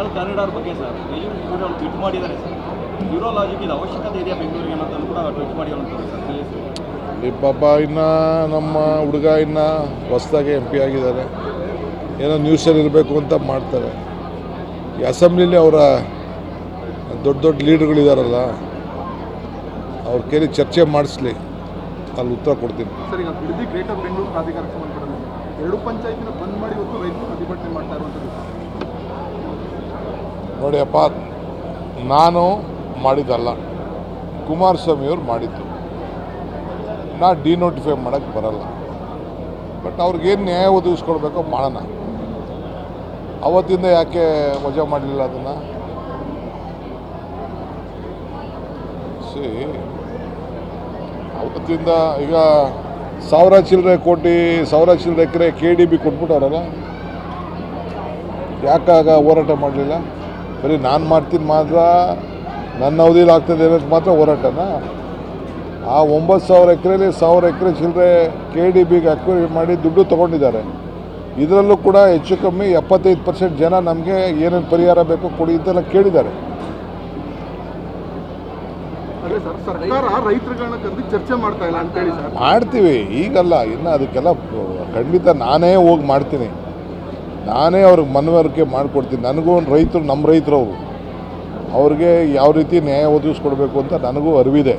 Tunnel corridor ಬಗ್ಗೆ sir ಏನು ಕೂಡ ಅವ್ರು ಟ್ವೀಟ್ ಮಾಡಿದ್ದಾರೆ ಸರ್ ಇದು ಅವಶ್ಯಕತೆ ಇದೆಯಾ ಬೆಂಗಳೂರಿಗೆ ಅನ್ನೋದನ್ನು ಕೂಡ ಟ್ವೀಟ್ ತೇಜಸ್ವಿ ಈ ಪಾಪ ಇನ್ನು ನಮ್ಮ ಹುಡುಗ ಇನ್ನು ಹೊಸದಾಗಿ ಎಂ ಪಿ ಆಗಿದ್ದಾರೆ. ಏನೋ ನ್ಯೂಸಲ್ಲಿ ಇರಬೇಕು ಅಂತ ಮಾಡ್ತಾರೆ. ಈ ಅಸೆಂಬ್ಲಿಲಿ ಅವರ ದೊಡ್ಡ ದೊಡ್ಡ ಲೀಡರ್ಗಳಿದಾರಲ್ಲ ಅವ್ರ ಕೇಳಿ ಚರ್ಚೆ ಮಾಡಿಸ್ಲಿ. ಅಲ್ಲಿ ಉತ್ತರ ಕೊಡ್ತೀನಿ. ಸರ್ ಈಗ ಬಿಡದಿ ಗ್ರೇಟರ್ ಬೆಂಗಳೂರು ಪ್ರಾಧಿಕಾರಕ್ಕೆ ಸಂಬಂಧಪಟ್ಟಂತೆ. ಎರಡು ಪಂಚಾಯತಿನ ಬಂದ್ ಮಾಡಿ ಇವತ್ತು ರೈತರು ಪ್ರತಿಭಟನೆ ನೋಡಿ ಅಪ್ಪ ನಾನು ಮಾಡಿದ್ದಲ್ಲ. ಕುಮಾರಸ್ವಾಮಿಯವ್ರು ಮಾಡಿದ್ದು. ನಾ ಡಿನೋಟಿಫೈ ಮಾಡೋಕ್ಕೆ ಬರಲ್ಲ. ಬಟ್ ಅವ್ರಿಗೇನು ನ್ಯಾಯ ಒದಗಿಸ್ಕೊಡ್ಬೇಕೋ ಮಾಡೋಣ. ಅವತ್ತಿಂದ ಯಾಕೆ ವಜಾ ಮಾಡಲಿಲ್ಲ ಅದನ್ನು? ಸಿ, ಅವತ್ತಿಂದ ಈಗ ಸಾವಿರ ಚಿಲ್ಲರೆ ಕೋಟಿ ಸಾವಿರ ಚಿಲ್ಲರೆ ಎಕರೆ ಕೆ ಡಿ ಬಿ ಕೊಟ್ಬಿಟ್ಟವ್ರಲ್ಲ. ಯಾಕಾಗ ಹೋರಾಟ ಮಾಡಲಿಲ್ಲ? ಬರೀ ನಾನು ಮಾಡ್ತೀನಿ ಮಾತ್ರ ನನ್ನ ಅವಧಿಯಲ್ಲಿ ಆಗ್ತದೆ ಅನ್ನೋದು ಮಾತ್ರ ಹೋರಾಟನ? ಆ ಒಂಬತ್ತು ಸಾವಿರ ಎಕರೆಯಲ್ಲಿ ಸಾವಿರ ಎಕರೆ ಚಿಲ್ಲರೆ ಕೆ ಡಿ ಬಿಗೆ ಅಕ್ವೈರಿ ಮಾಡಿ ದುಡ್ಡು ತೊಗೊಂಡಿದ್ದಾರೆ. ಇದರಲ್ಲೂ ಕೂಡ ಹೆಚ್ಚು ಕಮ್ಮಿ ಎಪ್ಪತ್ತೈದು ಪರ್ಸೆಂಟ್ ಜನ ನಮಗೆ ಏನೇನು ಪರಿಹಾರ ಬೇಕು ಕೊಡಿ ಅಂತೆಲ್ಲ ಕೇಳಿದ್ದಾರೆ. ಮಾಡ್ತೀವಿ ಈಗಲ್ಲ ಇನ್ನು ಅದಕ್ಕೆಲ್ಲ ಖಂಡಿತ ನಾನೇ ಹೋಗಿ ಮಾಡ್ತೀನಿ. ನಾನೇ ಅವ್ರಿಗೆ ಮನವರಿಕೆ ಮಾಡಿಕೊಡ್ತೀನಿ. ನನಗೂ ಒಂದು ರೈತರು ನಮ್ಮ ರೈತರು ಅವರು ಅವ್ರಿಗೆ ಯಾವ ರೀತಿ ನ್ಯಾಯ ಒದಗಿಸ್ಕೊಡ್ಬೇಕು ಅಂತ ನನಗೂ ಅರಿವಿದೆ.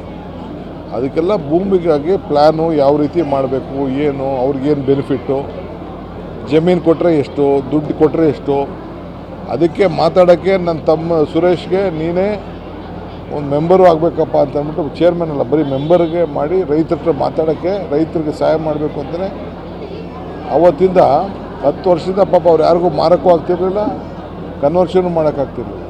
ಅದಕ್ಕೆಲ್ಲ ಭೂಮಿಗಾಗಿ ಪ್ಲ್ಯಾನು ಯಾವ ರೀತಿ ಮಾಡಬೇಕು, ಏನು ಅವ್ರಿಗೇನು ಬೆನಿಫಿಟ್ಟು, ಜಮೀನು ಕೊಟ್ಟರೆ ಎಷ್ಟು, ದುಡ್ಡು ಕೊಟ್ಟರೆ ಎಷ್ಟು, ಅದಕ್ಕೆ ಮಾತಾಡೋಕ್ಕೆ ನನ್ನ ತಮ್ಮ ಸುರೇಶ್ಗೆ ನೀನೇ ಒಂದು ಮೆಂಬರು ಆಗಬೇಕಪ್ಪ ಅಂತ ಅಂದ್ಬಿಟ್ಟು ಚೇರ್ಮನ್ ಅಲ್ಲ, ಬರೀ ಮೆಂಬರ್ಗೆ ಮಾಡಿ ರೈತರ ಮಾತಾಡೋಕ್ಕೆ ರೈತರಿಗೆ ಸಹಾಯ ಮಾಡಬೇಕು ಅಂತಲೇ ಅವತ್ತಿಂದ ಹತ್ತು ವರ್ಷದಿಂದ ಪಾಪ ಅವ್ರು ಯಾರಿಗೂ ಮಾರಕ್ಕೂ ಆಗ್ತಿರಲಿಲ್ಲ ಕನ್ವರ್ಷನ್ ಮಾಡೋಕ್ಕಾಗ್ತಿರ್ಲಿಲ್ಲ.